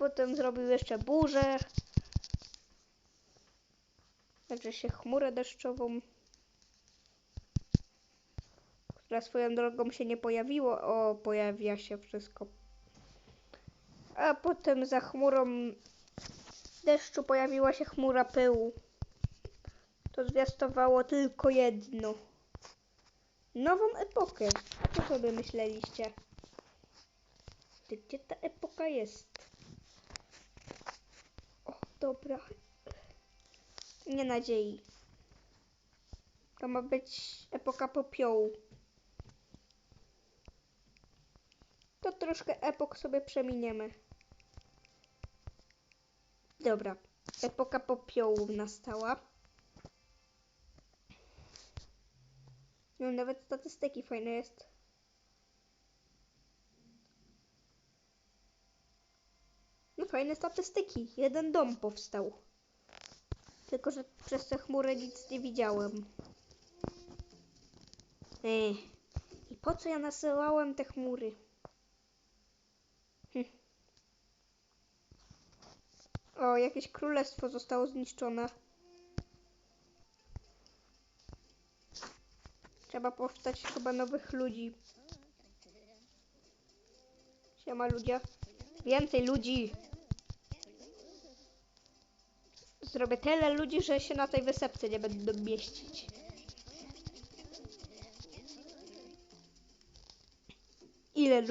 potem zrobił jeszcze burzę. Znaczy się chmurę deszczową. Która swoją drogą się nie pojawiło. O, pojawia się wszystko. A potem za chmurą deszczu pojawiła się chmura pyłu. To zwiastowało tylko jedno. Nową epokę. Co sobie myśleliście? Gdzie ta epoka jest? Dobra. Nie nadziei. To ma być epoka popiołu. To troszkę epok sobie przeminiemy. Dobra. Epoka popiołu nastała. No nawet statystyki fajne jest. Fajne statystyki. Jeden dom powstał. Tylko, że przez te chmury nic nie widziałem. Ech. I po co ja nasyłałem te chmury? Hm. O, jakieś królestwo zostało zniszczone. Trzeba powstać chyba nowych ludzi. Siema ludzie. Więcej ludzi. Zrobię tyle ludzi, że się na tej wysepce nie będą mieścić. Ile ludzi?